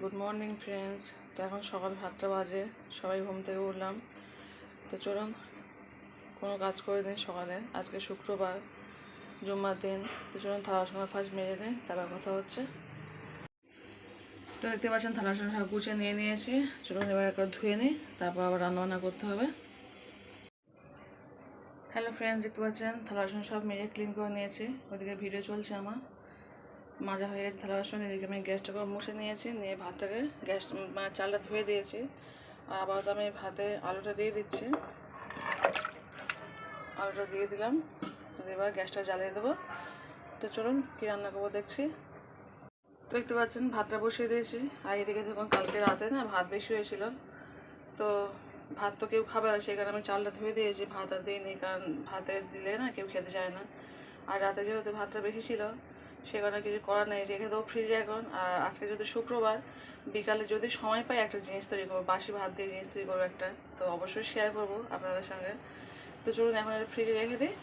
Good morning friends তো এখন সকাল সাতটা বাজে, সবাই ঘুম থেকে উঠলাম। তো চলুন, কোনো কাজ করে দিন সকালে। আজকে শুক্রবার, জুম্মার দিন। তো চলুন থালা বাসন ফার্স্ট মেরে দিন তারপর কথা হচ্ছে। তো দেখতে পাচ্ছেন থালা বাসন সব গুছিয়ে নিয়ে নিয়েছি। চলুন, এবার একবার ধুয়ে নিই, তারপর আবার রান্নাবান্না করতে হবে। হ্যালো ফ্রেন্ডস দেখতে পাচ্ছেন থালা বাসন সব মেরে ক্লিন করে নিয়েছি। ওদিকে ভিডিও চলছে আমার। মাজা হয়ে গেছে থালা বাসন এদিকে আমি গ্যাসটাকে মুছে নিয়েছি, নিয়ে ভাতটাকে গ্যাস মানে চালটা ধুয়ে দিয়েছি। আর আপাতত আমি ভাতে আলুটা দিয়ে দিচ্ছি। আলুটা দিয়ে দিলাম এবার গ্যাসটা জ্বালিয়ে দেবো। তো চলুন, কী রান্না করব দেখছি। তো দেখতে পাচ্ছেন, ভাতটা বসিয়ে দিয়েছি। আর এদিকে দেখুন, কালকে রাতে না ভাত বেশি হয়েছিল। তো ভাত তো কেউ খাবে না, সেই কারণে আমি চালটা ধুয়ে দিয়েছি ভাত আর দিইনি, কারণ ভাতে দিলে না কেউ খেতে চায় না। আর রাতে যেহেতু ভাতটা বেশি ছিল সে কিছু করার নেই রেখে দেবো ফ্রিজে এখন। আর আজকে যদি শুক্রবার, বিকালে যদি সময় পাই একটা জিনিস তৈরি করব, বাসি ভাত দিয়ে জিনিস তৈরি করব একটা, তো অবশ্যই শেয়ার করব আপনাদের সঙ্গে। তো চলুন এখন এটা ফ্রিজে রেখে দিই।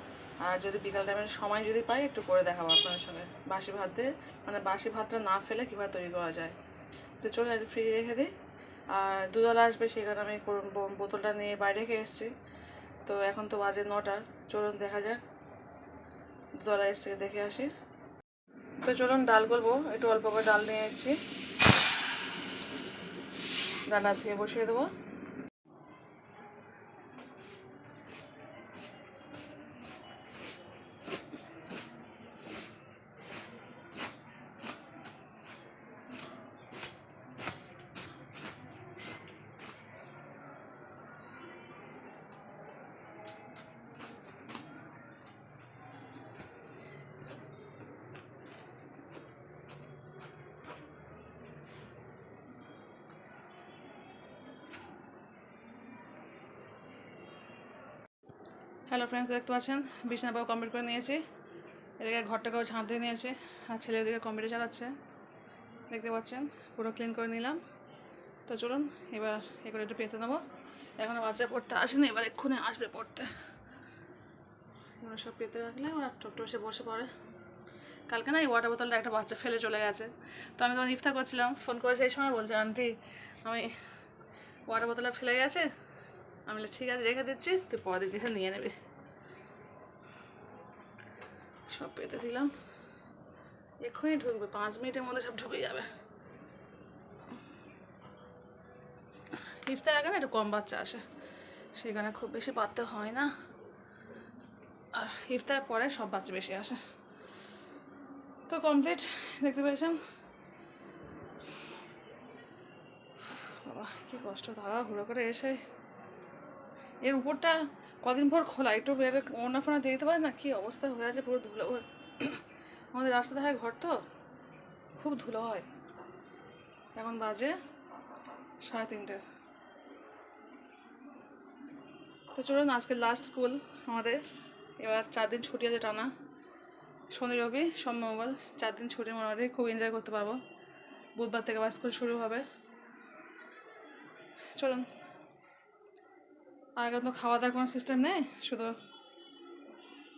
আর যদি বিকাল টাইমের সময় যদি পাই, একটু করে দেখাবো আপনাদের সঙ্গে। বাসি ভাত দিয়ে মানে বাসি ভাতটা না ফেলে কীভাবে তৈরি করা যায়। তো চলুন এটা ফ্রিজে রেখে দিই। আর দুধওয়ালা আসবে সেই কারণে আমি বোতলটা নিয়ে বাইরে রেখে এসেছি। তো এখন তো বাজে নটা, চলুন দেখা যাক। দুধওয়ালা এসছে দেখে আসি। তো চলুন ডাল করব একটু অল্প করে ডাল নিয়ে এসেছি ডালা ধুয়ে বসিয়ে দেবো। হ্যালো ফ্রেন্ডস, দেখতে পাচ্ছেন? বিছানা পাও কমপ্লিট করে নিয়েছি। এদিকে ঘরটাকেও ঝাঁট দিয়ে নিয়েছি, আর ছেলে এদিকে কম্পিউটার চালাচ্ছে। দেখতে পাচ্ছেন? পুরো ক্লিন করে নিলাম। তো চলুন, এবার এ করে একটু পেতে নেব। এখনও বাচ্চা পড়তে আসেনি, এবার এক্ষুনি আসবে পড়তে। এগুলো সব পেতে রাখলে ওরা টোটো এসে বসে পড়ে। কালকে না এই ওয়াটার বোতলটা একটা বাচ্চা ফেলে চলে গেছে। তো আমি তখন ইফতার করছিলাম ফোন করে সেই সময় বলছে আন্টি, আমি ওয়াটার বোতলটা ফেলে গেছে? আমি ঠিক আছে, রেখে দিচ্ছি তুই পরে এসে নিয়ে নেবে। সব পেতে দিলাম। এক্ষুনি ঢুকবে, পাঁচ মিনিটের মধ্যে সব ঢুকে যাবে। ইফতার আগে না একটু কম বাচ্চা আসে, সেখানে খুব বেশি পাততে হয় না। আর ইফতার পরে সব বাচ্চা বেশি আসে। তো কমপ্লিট দেখতে পেয়েছেন? বাবা, কি কষ্ট দাঁড়া হুড়ো করে এসে এর উপরটা কদিন পর খোলা, একটু ওনা ফোনা দিয়ে দিতে পারে না? কি অবস্থা হয়ে আছে? পুরো ধুলো আমাদের রাস্তা দেখায় ঘর তো? খুব ধুলো হয়। এখন বাজে সাড়ে তিনটে। তো চলুন, আজকে লাস্ট স্কুল আমাদের। এবার চার দিন ছুটি আছে টানা। শনি, রবি, সোম, মঙ্গল, চার দিন ছুটি মোটামুটি খুব এনজয় করতে পারব। বুধবার থেকে আবার স্কুল শুরু হবে। চলুন। আর এখন তো খাওয়া দাওয়ার কোনো সিস্টেম নেই শুধু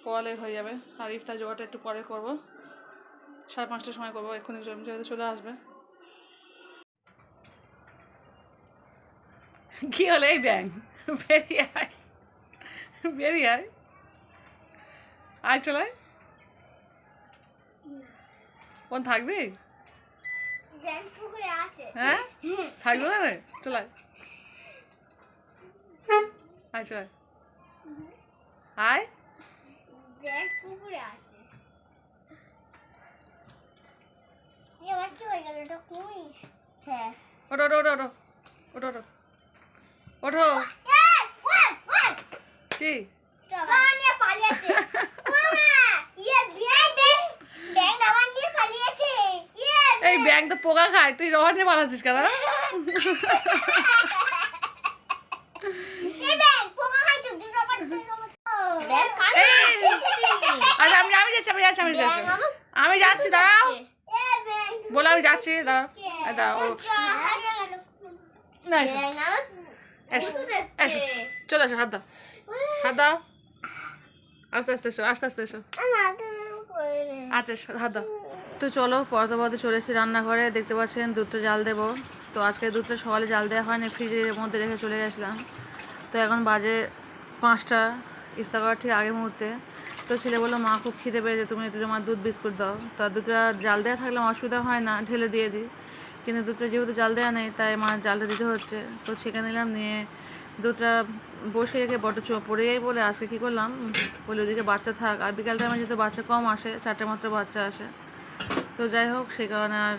পড়ালে হয়ে যাবে। আর ইফতার জোগাড়টা একটু পরে করব। সাড়ে পাঁচটার সময় করব এক্ষুনি জমি যেহেতু চলে আসবে। কি হলো এই ব্যাং? বেরিয়ে আয়। বেরিয়ে আয়। আয় চলে। কোন থাকবি? হ্যাঁ? থাকবে চলে চলে আয়। আয় পুকুরে আছে। এবার কি হয়ে গেল? এটা কুমির। হ্যাঁ। ওঠো ওঠো ওঠো ওঠো। ওঠো ওঠো ওঠো। এই, ওই, ওই, কি? পালিয়েছে। ইয়ে ইয়ে এই তো পোকা খায়। তুই রহন নিয়ে বানাচ্ছিস কেন এই ব্যাং পোকা খাইছো দুটো আবার দুটো ব্যাং কালো এই, আচ্ছা আমি আমি যাচ্ছি আমি যাচ্ছি আমি যাচ্ছি। আমি যাচ্ছি দাঁড়াও। বলে আমি যাচ্ছি দাঁড়াও। দাঁড়াও। না এসো। এসো চলে এসো হাত দাও। হাত দাও। আস্তে আস্তে এসো আস্তে আস্তে এসো। আচ্ছা হাত দাও। তো চলো পরতে পরতে চলে এসেছি রান্নাঘরে। দেখতে পাচ্ছেন দুধটা জাল দেবো। তো আজকে দুধটা সকালে জাল দেওয়া হয়নি ফ্রিজের মধ্যে রেখে চলে গেছিলাম। তো এখন বাজে পাঁচটা। ইফতার করার ঠিক আগের মুহূর্তে। তো ছেলে বলল, মা, খুব খিদে পেয়েছে, তুমি একটু আমার দুধ বিস্কুট দাও। তো দুধটা জাল দেওয়া থাকলে অসুবিধা হয় না, ঢেলে দিয়ে দিই। কিন্তু দুধটা যেহেতু জাল দেওয়া নেই, তাই মা জালটা দিতে হচ্ছে। তো ছেঁকে নিলাম, নিয়ে দুধটা বসে রেখে বড্ড চোখ পড়ে যাই বলে আজকে কী করলাম? বলে, ওদিকে বাচ্চা থাক। আর বিকাল টাইমে যেহেতু বাচ্চা কম আসে, চারটে মাত্র বাচ্চা আসে। তো যাই হোক সেই কারণে আর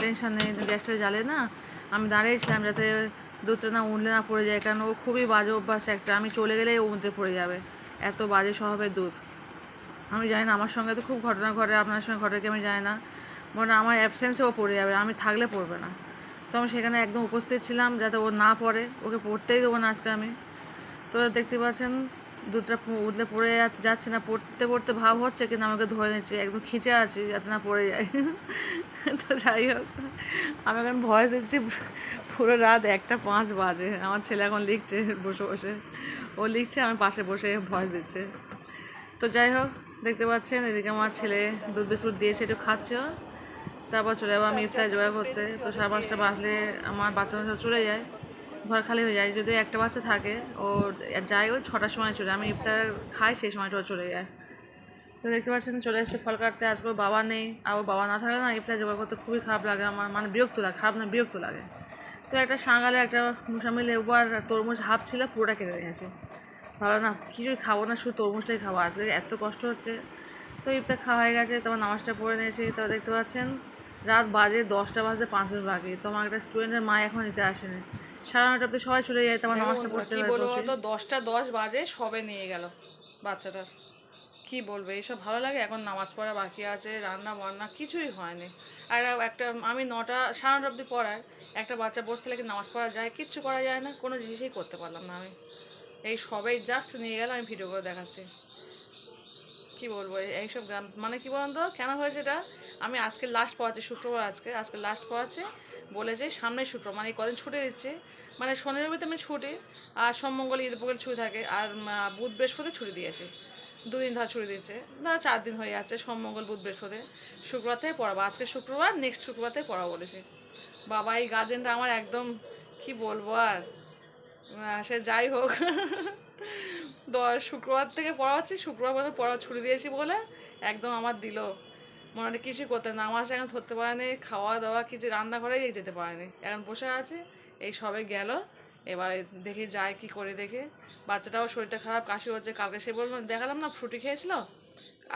টেনশন নেই, গ্যাসটা জ্বালে না। আমি দাঁড়িয়েছিলাম যাতে দুধটা না উঠলে না পড়ে যায়, কারণ ও খুবই বাজে অভ্যাস একটা। আমি চলে গেলেই ও মধ্যে পড়ে যাবে। এত বাজে স্বভাবের দুধ। আমি জানি না, আমার সঙ্গে তো খুব ঘটনা ঘটে, আপনার সঙ্গে ঘটে কি আমি জানি না। মানে আমার অ্যাবসেন্সেও পড়ে যাবে, আমি থাকলে পড়বে না। তো আমি সেখানে একদম উপস্থিত ছিলাম যাতে ও না পড়ে, ওকে পড়তেই দেবো না আজকে আমি। তো দেখতে পাচ্ছেন দুধটা উঠলে পড়ে যাচ্ছে না, পড়তে পড়তে ভাব হচ্ছে, কিন্তু আমাকে ধরে নিচ্ছে, একদম খিঁচে আছি যাতে না পড়ে যায় তো যাই হোক, আমি এখন ভয়েস দিচ্ছি, পুরো রাত একটা পাঁচ বাজে। আমার ছেলে এখন লিখছে বসে বসে। ও লিখছে, আমি পাশে বসে ভয়েস দিচ্ছে। তো যাই হোক, দেখতে পাচ্ছেন, এদিকে আমার ছেলে দুধ বিস্কুট দিয়েছে, একটু খাচ্ছে। তারপর চলে যাব আমি ইফতার জোগাড় করতে। তো সাড়ে পাঁচটা বাজলে আমার বাচ্চা সব চলে যায়। ঘর খালি হয়ে যায় যদি একটা বাচ্চা থাকে, ও যায় ওই ছটার সময় চলে আমি ইফতার খাই, সেই সময়টা ও চলে যায়। তো দেখতে পাচ্ছেন, চলে এসেছে, ফল কাটতে, আজকে বাবা নেই, আর ওর বাবা না থাকলে না ইফতার জোগাড় করতে খুবই খারাপ লাগে, আমার মানে বিরক্ত লাগে, খারাপ না, বিরক্ত লাগে। তো একটা সাঙ্গালে একটা মুসামি লেবু আর তরমুজ হাফ ছিল, পুরোটা কেটে নিয়েছে ভালো না কিছুই খাব না, শুধু তরমুজটাই খাব, আজকে এত কষ্ট হচ্ছে। তো ইফতার খাওয়া হয়ে গেছে তোমার নামাজটা পড়ে নিয়েছি, তো দেখতে পাচ্ছেন, রাত বাজে দশটা বাজতে পাঁচ মিনিট বাকি। তো আমার একটা স্টুডেন্টের মা এখন নিতে আসেনি। সাড়ে নটা অব্দি সবাই চলে যায় তোমার নামাজটা পড়তে কি বলব। তো দশটা দশ বাজে সবে নিয়ে গেল বাচ্চাটার। কি বলবে এইসব ভালো লাগে? এখন নামাজ পড়া বাকি আছে রান্না বান্না কিছুই হয়নি। আর একটা আমি নটা সাড়ে নটা অব্দি পড়ায় একটা বাচ্চা বসতে লাগে নামাজ পড়া যায় কিচ্ছু করা যায় না কোনো জিনিসই করতে পারলাম না আমি। এই সবাই জাস্ট নিয়ে গেল আমি ভিডিও করে দেখাচ্ছি। কি বলব এই- এইসব গ্রাম মানে কি বলুন তো কেন হয়েছে এটা? আমি আজকে লাস্ট পড়াচ্ছি শুক্রবার আজকে আজকে লাস্ট পড়াচ্ছি। বলেছে সামনের শুক্রবার মানে কদিন ছুটি দিচ্ছে। মানে শনি রবি আমি ছুটি, আর সোমমঙ্গল ঈদ উপকূল ছুটি থাকে, আর বুধ, বৃহস্পতি ছুটি দিয়েছে। দুদিন ধর ছুটি দিচ্ছে। না চার দিন হয়ে যাচ্ছে সোমমঙ্গল বুধ, বৃহস্পতি। শুক্রবার থেকে পড়াবো, আজকে শুক্রবার নেক্সট শুক্রবার থেকে পড়াবো বলেছে বাবা, এই গার্জেনটা আমার একদম, কি বলব আর? সে যাই হোক। দশ শুক্রবার থেকে পড়াচ্ছি, শুক্রবার পর্যন্ত পড়া ছুটি দিয়েছি বলে একদম আমার দিল। মনে হয় কিছু করতে না আমার এখন ধরতে পারেনি খাওয়া দাওয়া কিছু রান্নাঘরেই যেতে পারেনি। এখন বসে আছে, এই সবে গেল, এবারে দেখি যায় কি করে দেখে। বাচ্চাটাও শরীরটা খারাপ, কাশি হচ্ছে, কালকে সে বলল, দেখালাম না, ফ্রুটি খেয়েছিল?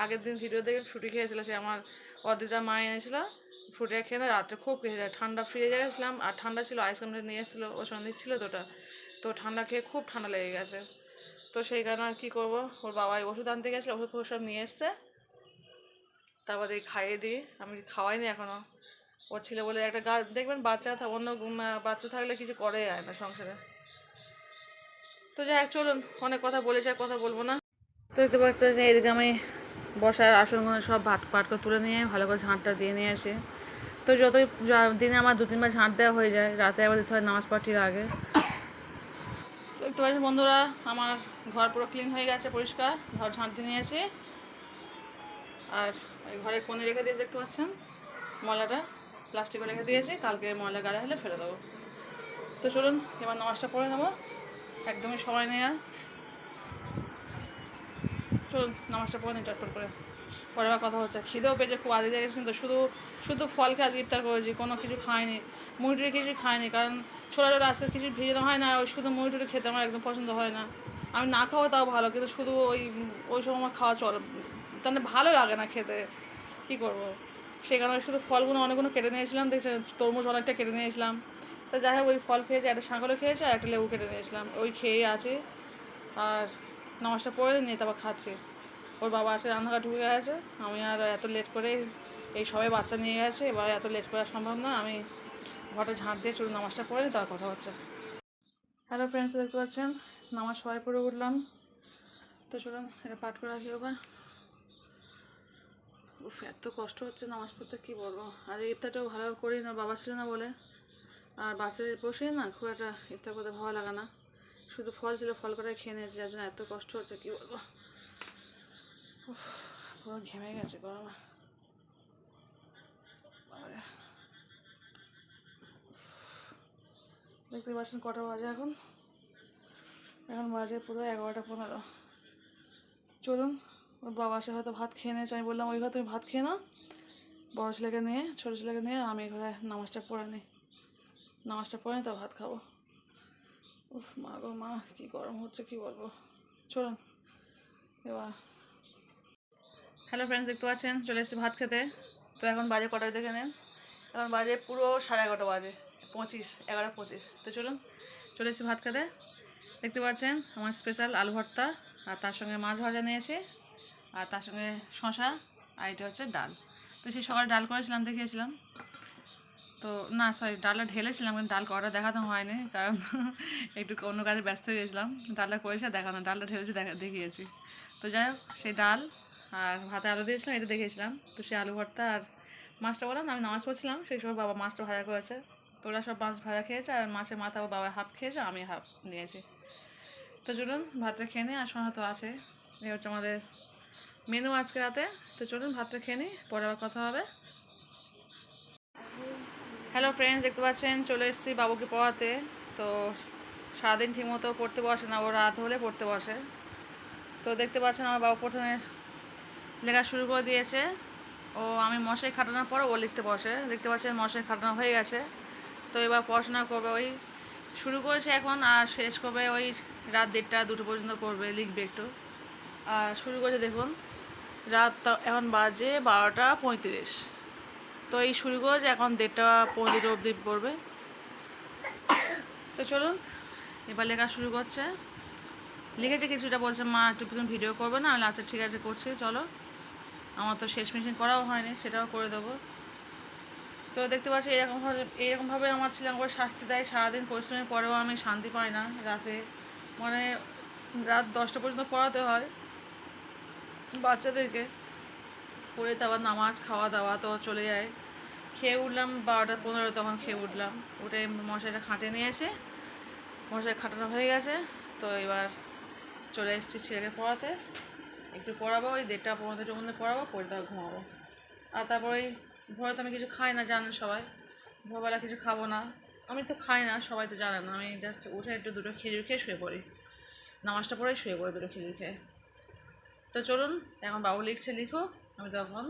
আগের দিন ভিডিও দেখে ফ্রুটি খেয়েছিল, সে আমার অদিতা মা এনেছিল। ফ্রুটি খেয়ে না, রাত্রে খুব খেয়ে যায়। ঠান্ডা ফ্রিজে গেছিলাম, আর ঠান্ডা ছিল আইসক্রিমটা নিয়ে এসেছিল ওর সঙ্গে ছিল তো ওটা তো ঠান্ডা খেয়ে খুব ঠান্ডা লেগে গেছে। তো সেই কারণে আর কী করব? ওর বাবাই ওষুধ আনতে গেছিল ওষুধ সব নিয়ে এসছে। তারপর খাইয়ে দিই। আমি খাওয়াইনি এখনও ও ছেলে বলে একটা গা দেখবেন বাচ্চা অন্য বাচ্চা থাকলে কিছু করে যায় না সংসারে। তো যাই হোক, চলুন, অনেক কথা বলেছি, আর কথা বলব না। তো দেখতে পাচ্ছেন যে এদিকে আমি বসার আসনগুলো সব ভাট পাট করে তুলে নিয়ে, ভালো করে ঝাঁটটা দিয়ে নিয়ে আসি। তো যতই দিনে আমার দু তিনবার ঝাঁট দেওয়া হয়ে যায়, রাতে আবার দিতে হয় নামাজ পাঠির আগে তো পাচ্ছেন বন্ধুরা, আমার ঘর পুরো ক্লিন হয়ে গেছে, পরিষ্কার। ঘর ঝাঁট দিয়ে নিয়েছি আর ঘরে কোণে রেখে দিয়েছি দেখতে পাচ্ছেন ময়লাটা প্লাস্টিকে রেখে দিয়েছি, কালকে ময়লা গাড়া হলে ফেলে দেবো। তো চলুন, এবার নামাজটা পড়ে নেব। একদমই সময় নেওয়া চলুন, নামাজটা পড়ে নিই চটপট করে। পরে আবার কথা হচ্ছে। খিদেও পেয়েছে, খুব আগে গেছেন তো শুধু শুধু ফল খেয়ে আজকে ইফতার করেছি, কোনো কিছু খাইনি। মুড়ি টুড়ি কিছু খাইনি, কারণ ছোলা ছোলা আজকে কিছু ভেজানো হয় না, ওই শুধু মুড়ি টুড়ি খেতে আমার একদম পছন্দ হয় না। আমি না খাওয়া তাও ভালো, কিন্তু শুধু ওই ওই সময় আমার খাওয়া চলে তাহলে ভালো লাগে না খেতে। কী করব? সেই কারণে শুধু ফলগুলো অনেকগুলো কেটে নিয়েছিলাম, দেখছি তরমুজ অনেকটা কেটে নিয়েছিলাম। তো যাই হোক, ওই ফল খেয়েছি, একটা সাঁকলে খেয়েছি আর একটা লেবু কেটে নিয়েছিলাম। ওই খেয়ে আছে। আর নামাজটা পড়ে নিয়ে তারপর খাচ্ছি। ওর বাবা আসে রান্নাঘর ঢুকে গেছে। আমি আর এত লেট করে এই সবাই বাচ্চা নিয়ে গেছে, এবার এত লেট করা সম্ভব না। আমি ঘরটা ঝাঁট দিয়ে চলুন নামাজটা পড়ে নিই তার কথা হচ্ছে। হ্যালো ফ্রেন্ডস দেখতে পাচ্ছেন? নামাজ সবাই পড়ে উঠলাম। তো চলুন, এটা পাঠ করে রাখি এবার উফ, এত কষ্ট হচ্ছে নামাজ পড়তে, কী বলব? আর ইফতারটাও ভালো করি না, বাবা ছিল না বলে। আর বাসের বসে না, খুব একটা ইফতার করতে ভালো লাগে না। শুধু ফল ছিল, ফল করে খেয়ে নিয়েছি, যার জন্য এত কষ্ট হচ্ছে, কী বলব? উফ, পুরো ঘেমে গেছে গরমে। দেখতে পাচ্ছেন কটা বাজে এখন। এখন বাজে পুরো এগারোটা পনেরো। চলুন। ওর বাবা আসে হয়তো ভাত খেয়ে নিয়েছে, আমি বললাম, ওই ঘরে তুমি ভাত খেয়ে নাও। বড় ছেলেকে নিয়ে, ছোটো ছেলেকে নিয়ে আমি ঘরে নামাজটা পড়ে নিই। নামাজটা পড়ে নিই তো ভাত খাব। উফ, মা গো, মা, কী গরম হচ্ছে, কি বলব? চলুন, এবার। হ্যালো ফ্রেন্ডস দেখতে পাচ্ছেন? চলে এসেছি ভাত খেতে। তো এখন বাজে কটায় দেখে নেন এখন বাজে পুরো সাড়ে এগারোটা বাজে, পঁচিশ এগারো পঁচিশ। তো চলুন, চলে এসেছি ভাত খেতে। দেখতে পাচ্ছেন, আমার স্পেশাল আলু ভর্তা, আর তার সঙ্গে মাছ ভাজা নিয়েছি। আর তার সঙ্গে শশা আর এটা হচ্ছে ডাল। তো সেই সকালে ডাল করেছিলাম, দেখিয়েছিলাম। তো না সরি ডালটা ঢেলেছিলাম, কিন্তু ডাল করাটা দেখাতে হয়নি, কারণ একটু অন্য কাজে ব্যস্ত হয়ে গেছিলাম। ডালটা করেছে আর দেখানো, ডালটা ঢেলেছি, দেখা, দেখিয়েছি। তো যাই হোক, সেই ডাল আর ভাতে আলু দিয়েছিলাম, এটা দেখিয়েছিলাম। তো সেই আলু ভর্তা আর মাছটা বললাম আমি নামাজ পড়ছিলাম, সেই সময় বাবা মাছটা ভাজা করেছে। তো ওরা সব মাছ ভাজা খেয়েছে আর মাছের মাথা ও বাবা হাফ খেয়েছে, আমি হাফ নিয়েছি। তো চলুন, ভাতটা খেয়ে নিই, আর সোনা তো আছে এই হচ্ছে আমাদের মেনু আজকে রাতে। তো চলুন ভাতটা খেয়ে নিই, পরে আবার কথা হবে। হ্যালো ফ্রেন্ডস দেখতে পাচ্ছেন, চলে এসেছি বাবুকে পড়াতে। তো সারাদিন ঠিকমতো পড়তে বসে না, ও রাত হলে পড়তে বসে। তো দেখতে পাচ্ছেন, আমার বাবু প্রথমে লেখা শুরু করে দিয়েছে। ও, আমি মশাই খাটানোর পর ও লিখতে বসে। দেখতে পাচ্ছেন মশাই খাটানো হয়ে গেছে। তো এবার পড়াশোনা করবে, ওই শুরু করেছে এখন, আর শেষ করবে ওই রাত দেড়টা, দুটো পর্যন্ত করবে লিখবে একটু। আর শুরু করেছে, দেখুন। রাত এখন বাজে বারোটা পঁয়ত্রিশ। তো এই শুরু করেছে এখন দেড়টা পঁয়ত্রিশ অবধি পড়বে। তো চলুন, এবার লেখা শুরু করছে। লিখেছে কিছুটা, বলছে, মা, একটু ভিডিও করবে না? আমি আচ্ছা ঠিক আছে, করছি, চলো। আমার তো শেষ মেশিন করাও হয়নি, সেটাও করে দেবো। তো দেখতে পাচ্ছি, এরকমভাবে এরকমভাবে আমার ছিলাম করে শাস্তি দেয়। সারাদিন পরিশ্রমের পরেও আমি শান্তি পাই না রাতে। মানে রাত দশটা পর্যন্ত পড়াতে হয়। বাচ্চাদেরকে। পড়ে তো আবার নামাজ, খাওয়া দাওয়া তো চলে যায়। খেয়ে উঠলাম, বারোটা পনেরো তখন খেয়ে উঠলাম। উঠে মশাইটা খাটে নিয়ে এসে, মশাই খাটানো হয়ে গেছে। তো এবার চলে এসেছি ছেলেকে পড়াতে। একটু পড়াবো, ওই দেড়টা পনেরো দুটোর মধ্যে পড়াবো, পড়ে তারপর ঘুমাবো। আর তারপর ওই ভোরে তো আমি কিছু খাই না, জানেন সবাই। ভোরবেলা কিছু খাব না। আমি তো খাই না, সবাই তো জানে না। আমি জাস্ট উঠে একটু দুটো খেজুর খেয়ে শুয়ে পড়ি। নামাজটা পড়েই শুয়ে পড়ি দুটো খেজুর খেয়ে। তো চলুন এখন বাবু লিখছে লিখো আমি তখন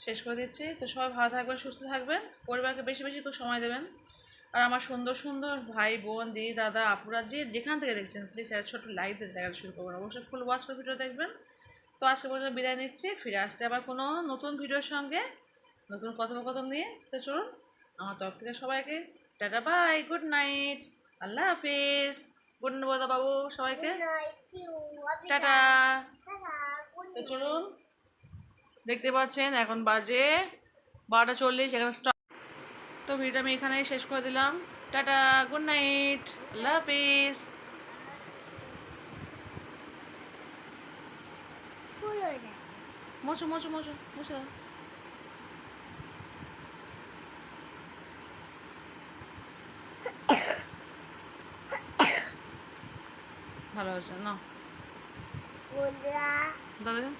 শেষ করে দিচ্ছি। তো সবাই ভালো থাকবেন সুস্থ থাকবেন পরিবারকে বেশি বেশি করে সময় দেবেন। আর আমার সুন্দর সুন্দর ভাই বোন দিদি দাদা আপুরা যে যেখান থেকে দেখছেন প্লিজ একটা ছোটো লাইক দিয়ে দেখা শুরু করবেন। অবশ্যই ফুল ওয়াচ করে ভিডিও দেখবেন। তো আজকে পর্যন্ত বিদায় নিচ্ছি ফিরে আসছে আবার কোনো নতুন ভিডিওর সঙ্গে নতুন কথোপকথন নিয়ে। তো চলুন আমার তরফ থেকে সবাইকে টাটা বাই গুড নাইট আল্লাহ হাফিজ। গুড নাইট বাবু সবাইকে। টাটা। তো চলুন দেখতে পাচ্ছেন এখন বাজে বারোটা চল্লিশ এখন স্টপ তো ভিডিওটা আমি এখানেই শেষ করে দিলাম। টাটা গুড নাইট আল্লাহ হাফিজ। ফুল যাচ্ছে মোচো মোচো মোচো দাও ভালো হয়েছে না দাদা